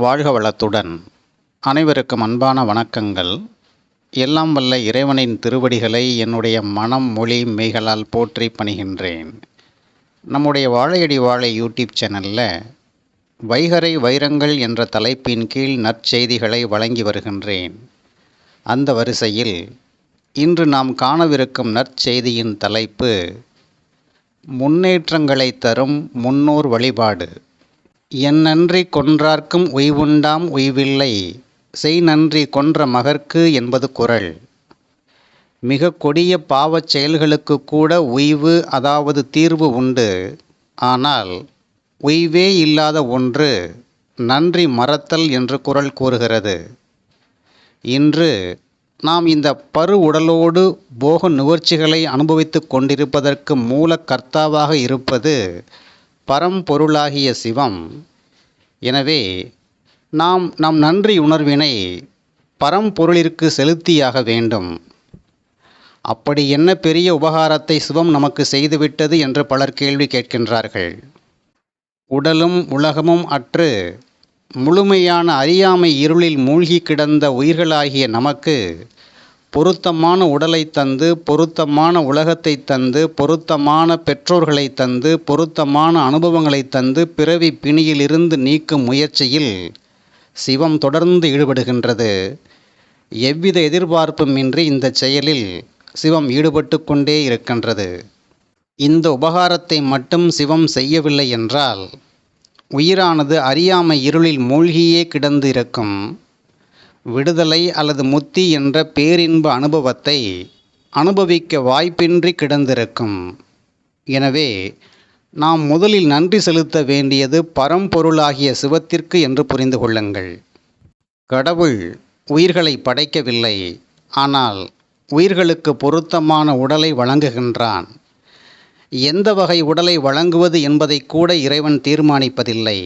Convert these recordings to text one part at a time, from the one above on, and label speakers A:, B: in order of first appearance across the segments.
A: வாழ்க வளத்துடன் அனைவருக்கும் அன்பான வணக்கங்கள் எல்லாம் வல்ல இறைவனின் திருவடிகளை என்னுடைய மனம் மொழி மெய்களால் போற்றி பணிகின்றேன் நம்முடைய வாழையடி வாழை யூடியூப் சேனலில் வைகரை வைரங்கள் என்ற தலைப்பின் கீழ் நற்செய்திகளை வழங்கி வருகின்றேன் அந்த வரிசையில் இன்று நாம் காணவிருக்கும் நற்செய்தியின் தலைப்பு முன்னேற்றங்களை தரும் முன்னோர் வழிபாடு என்னன்றி கொன்றார்க்கும் உய்வுண்டாம் உய்வில்லை செய் நன்றி கொன்ற மகற்கு என்பது குரல் மிக கொடிய பாவச் செயல்களுக்கு கூட உய்வு அதாவது தீர்வு உண்டு ஆனால் உய்வே இல்லாத ஒன்று நன்றி மறத்தல் என்று குரல் கூறுகிறது இன்று நாம் இந்த பரு உடலோடு போக நுகர்ச்சிகளை அனுபவித்து கொண்டிருப்பதற்கு மூல கர்த்தாவாக இருப்பது பரம்பொருளாகிய சிவம் எனவே நாம் நம் நன்றி உணர்வினை பரம்பொருளிற்கு செலுத்தியாக வேண்டும் அப்படி என்ன பெரிய உபகாரத்தை சிவம் நமக்கு செய்துவிட்டது என்று பலர் கேள்வி கேட்கின்றார்கள் உடலும் உலகமும் அற்று முழுமையான அறியாமை இருளில் மூழ்கி கிடந்த உயிர்களாகிய நமக்கு பொருத்தமான உடலை தந்து பொருத்தமான உலகத்தை தந்து பொருத்தமான பெற்றோர்களை தந்து பொருத்தமான அனுபவங்களை தந்து பிறவி பிணியிலிருந்து நீக்கும் முயற்சியில் சிவம் தொடர்ந்து ஈடுபடுகின்றது எவ்வித எதிர்பார்ப்புமின்றி இந்த செயலில் சிவம் ஈடுபட்டு கொண்டே இருக்கின்றது இந்த உபகாரத்தை மட்டும் சிவம் செய்யவில்லை என்றால் உயிரானது அறியாமை இருளில் மூழ்கியே கிடந்து இருக்கும் விடுதலை அல்லது முத்தி என்ற பேரின்ப அனுபவத்தை அனுபவிக்க வாய்ப்பின்றி கிடந்திருக்கும் எனவே நாம் முதலில் நன்றி செலுத்த வேண்டியது பரம்பொருளாகிய சிவத்திற்கு என்று புரிந்து கொள்ளுங்கள் கடவுள் உயிர்களை படைக்கவில்லை ஆனால் உயிர்களுக்கு பொருத்தமான உடலை வழங்குகின்றான் எந்த வகை உடலை வழங்குவது என்பதை கூட இறைவன் தீர்மானிப்பதில்லை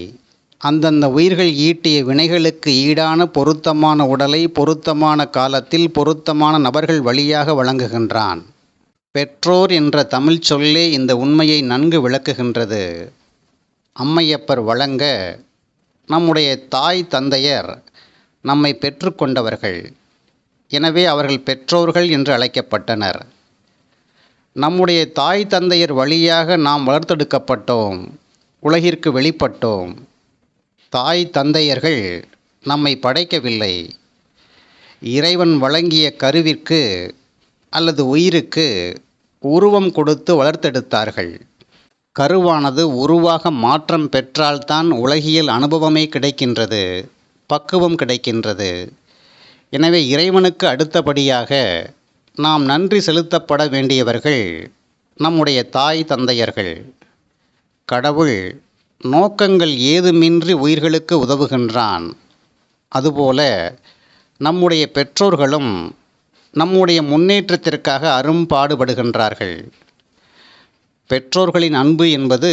A: அந்தந்த உயிர்கள் ஈட்டிய வினைகளுக்கு ஈடான பொருத்தமான உடலை பொருத்தமான காலத்தில் பொருத்தமான நபர்கள் வழியாக வழங்குகின்றான் பெற்றோர் என்ற தமிழ் சொல்லே இந்த உண்மையை நன்கு விளக்குகின்றது அம்மையப்பர் வழங்க நம்முடைய தாய் தந்தையர் நம்மை பெற்றுக்கொண்டவர்கள் எனவே அவர்கள் பெற்றோர்கள் என்று அழைக்கப்பட்டனர் நம்முடைய தாய் தந்தையர் வழியாக நாம் வளர்த்தெடுக்கப்பட்டோம் உலகிற்கு வெளிப்பட்டோம் தாய் தந்தையர்கள் நம்மை படைக்கவில்லை இறைவன் வழங்கிய கருவிற்கு அல்லது உயிருக்கு உருவம் கொடுத்து வளர்த்தெடுத்தார்கள் கருவானது உருவாக மாற்றம் பெற்றால்தான் உலகியல் அனுபவமே கிடைக்கின்றது பக்குவம் கிடைக்கின்றது எனவே இறைவனுக்கு அடுத்தபடியாக நாம் நன்றி செலுத்தப்பட வேண்டியவர்கள் நம்முடைய தாய் தந்தையர்கள் கடவுள் நோக்கங்கள் ஏதுமின்றி உயிர்களுக்கு உதவுகின்றான் அதுபோல நம்முடைய பெற்றோர்களும் நம்முடைய முன்னேற்றத்திற்காக அரும்பாடுபடுகின்றார்கள் பெற்றோர்களின் அன்பு என்பது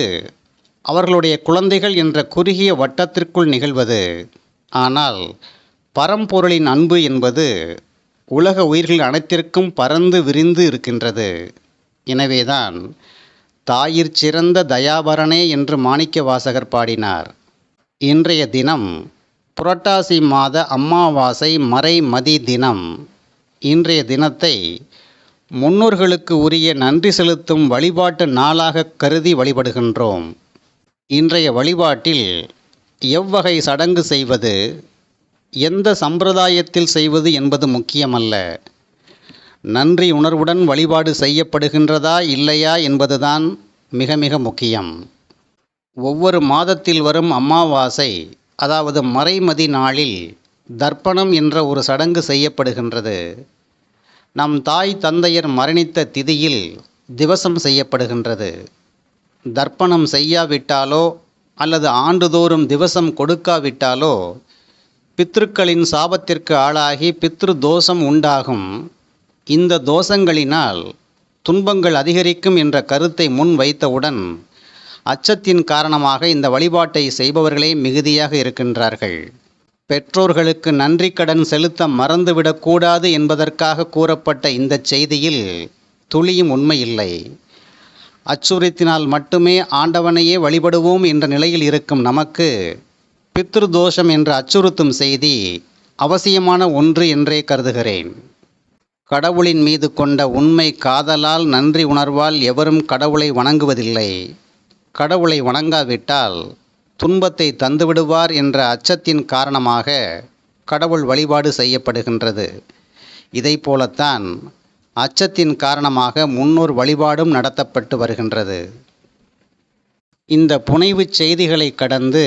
A: அவர்களுடைய குழந்தைகள் என்ற குறுகிய வட்டத்திற்குள் நிகழ்வது ஆனால் பரம்பொருளின் அன்பு என்பது உலக உயிர்கள் அனைத்திற்கும் பறந்து விரிந்து இருக்கின்றது எனவேதான் தாயிற் சிறந்த தயாபரனே என்று மாணிக்க வாசகர் பாடினார் இன்றைய தினம் புரட்டாசி மாத அம்மாவாசை மறைமதி தினம் இன்றைய தினத்தை முன்னோர்களுக்கு உரிய நன்றி செலுத்தும் வழிபாட்டு நாளாக கருதி வழிபடுகின்றோம் இன்றைய வழிபாட்டில் எவ்வகை சடங்கு செய்வது எந்த சம்பிரதாயத்தில் செய்வது என்பது முக்கியமல்ல நன்றி உணர்வுடன் வழிபாடு செய்யப்படுகின்றதா இல்லையா என்பதுதான் மிக மிக முக்கியம் ஒவ்வொரு மாதத்தில் வரும் அமாவாசை அதாவது மறைமதி நாளில் தர்ப்பணம் என்ற ஒரு சடங்கு செய்யப்படுகின்றது நம் தாய் தந்தையர் மரணித்த திதியில் திவசம் செய்யப்படுகின்றது தர்ப்பணம் செய்யாவிட்டாலோ அல்லது ஆண்டுதோறும் திவசம் கொடுக்காவிட்டாலோ பித்ருக்களின் சாபத்திற்கு ஆளாகி பித்ரு தோஷம் உண்டாகும் இந்த தோஷங்களினால் துன்பங்கள் அதிகரிக்கும் என்ற கருத்தை முன் வைத்தவுடன் அச்சத்தின் காரணமாக இந்த வழிபாட்டை செய்பவர்களே மிகுதியாக இருக்கின்றார்கள் பெற்றோர்களுக்கு நன்றி கடன் செலுத்த மறந்துவிடக்கூடாது என்பதற்காக கூறப்பட்ட இந்த செய்தியில் துளியும் உண்மையில்லை அச்சுறுத்தினால் மட்டுமே ஆண்டவனையே வழிபடுவோம் என்ற நிலையில் இருக்கும் நமக்கு பித்ரு தோஷம் என்ற அச்சுறுத்தும் செய்தி அவசியமான ஒன்று என்றே கருதுகிறேன் கடவுளின் மீது கொண்ட உண்மை காதலால் நன்றி உணர்வால் எவரும் கடவுளை வணங்குவதில்லை கடவுளை வணங்காவிட்டால் துன்பத்தை தந்துவிடுவார் என்ற அச்சத்தின் காரணமாக கடவுள் வழிபாடு செய்யப்படுகின்றது இதை போலத்தான் அச்சத்தின் காரணமாக முன்னோர் வழிபாடும் நடத்தப்பட்டு வருகின்றது இந்த புனைவு செய்திகளை கடந்து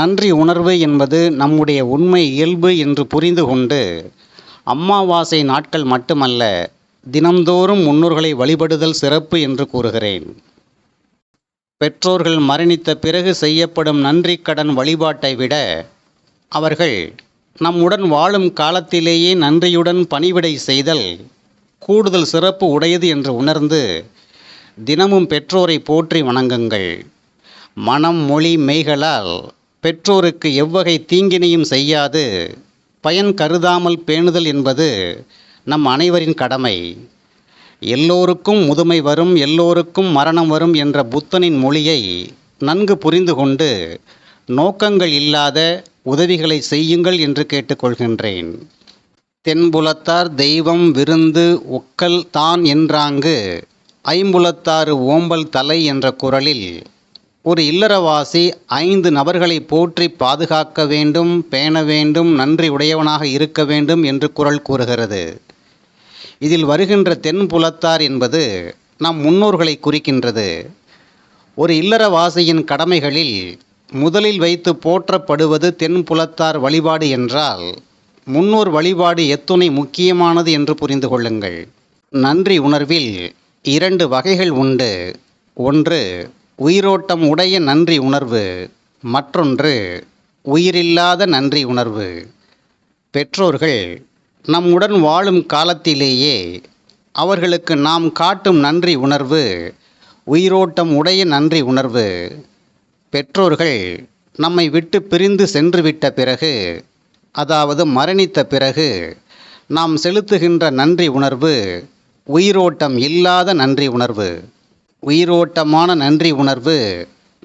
A: நன்றி உணர்வு என்பது நம்முடைய உண்மை இயல்பு என்று புரிந்து கொண்டு அம்மாவாசை நாட்கள் மட்டுமல்ல தினம்தோறும் முன்னோர்களை வழிபடுதல் சிறப்பு என்று கூறுகிறேன் பெற்றோர்கள் மரணித்த பிறகு செய்யப்படும் நன்றி கடன் வழிபாட்டை விட அவர்கள் நம்முடன் வாழும் காலத்திலேயே நன்றியுடன் பணிவிடை செய்தல் கூடுதல் சிறப்பு உடையது என்று உணர்ந்து தினமும் பெற்றோரை போற்றி வணங்குங்கள் மனம் மொழி மெய்களால் பெற்றோருக்கு எவ்வகை தீங்கினையும் செய்யாது பயன் கருதாமல் பேணுதல் என்பது நம் அனைவரின் கடமை எல்லோருக்கும் முதுமை வரும் எல்லோருக்கும் மரணம் வரும் என்ற புத்தனின் மொழியை நன்கு புரிந்து கொண்டு நோக்கங்கள் இல்லாத உதவிகளை செய்யுங்கள் என்று கேட்டுக்கொள்கின்றேன் தென்புலத்தார் தெய்வம் விருந்து ஒக்கல் தான் என்றாங்கு ஐம்புலத்தாறு ஓம்பல் தலை என்ற குரலில் ஒரு இல்லறவாசி ஐந்து நபர்களை போற்றி பாதுகாக்க வேண்டும் பேண வேண்டும் நன்றி உடையவனாக இருக்க வேண்டும் என்று குரல் கூறுகிறது இதில் வருகின்ற தென் புலத்தார் என்பது நம் முன்னோர்களை குறிக்கின்றது ஒரு இல்லறவாசியின் கடமைகளில் முதலில் வைத்து போற்றப்படுவது தென் புலத்தார் வழிபாடு என்றால் முன்னோர் வழிபாடு எத்துணை முக்கியமானது என்று புரிந்து கொள்ளுங்கள் நன்றி உணர்வில் இரண்டு வகைகள் உண்டு ஒன்று உயிரோட்டம் உடைய நன்றி உணர்வு மற்றொன்று உயிரில்லாத நன்றி உணர்வு பெற்றோர்கள் நம்முடன் வாழும் காலத்திலேயே அவர்களுக்கு நாம் காட்டும் நன்றி உணர்வு உயிரோட்டம் உடைய நன்றி உணர்வு பெற்றோர்கள் நம்மை விட்டு பிரிந்து சென்றுவிட்ட பிறகு அதாவது மரணித்த பிறகு நாம் செலுத்துகின்ற நன்றி உணர்வு உயிரோட்டம் இல்லாத நன்றி உணர்வு உயிரோட்டமான நன்றி உணர்வு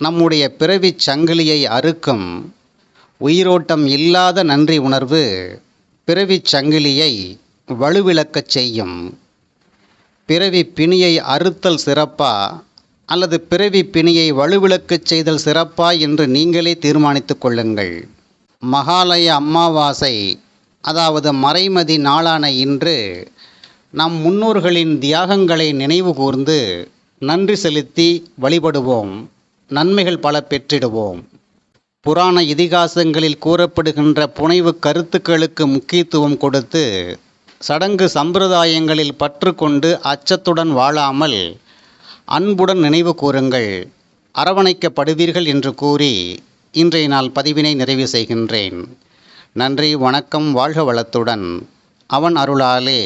A: நம்முடைய பிறவி சங்கிலியை அறுக்கும் உயிரோட்டம் இல்லாத நன்றி உணர்வு பிறவி சங்கிலியை வலுவிளக்கச் செய்யும் பிறவி பிணியை அறுத்தல் சிறப்பா அல்லது பிறவி பிணியை வலுவிளக்கச் செய்தல் சிறப்பா என்று நீங்களே தீர்மானித்து கொள்ளுங்கள் மகாலய அம்மாவாசை அதாவது மறைமதி நாளான இன்று நம் முன்னோர்களின் தியாகங்களை நினைவு கூர்ந்து நன்றி செலுத்தி வழிபடுவோம் நன்மைகள் பல பெற்றிடுவோம் புராண இதிகாசங்களில் கூறப்படுகின்ற புனைவு கருத்துக்களுக்கு முக்கியத்துவம் கொடுத்து சடங்கு சம்பிரதாயங்களில் பற்று கொண்டு அச்சத்துடன் வாழாமல் அன்புடன் நினைவு கூறுங்கள் அரவணைக்கப்படுவீர்கள் என்று கூறி இன்றைய நாள் பதிவினை நிறைவு செய்கின்றேன் நன்றி வணக்கம் வாழ்க வளத்துடன் அவன் அருளாலே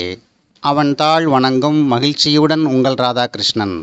A: அவன் தாழ் வணங்கும் மகிழ்ச்சியுடன் உங்கள் ராதாகிருஷ்ணன்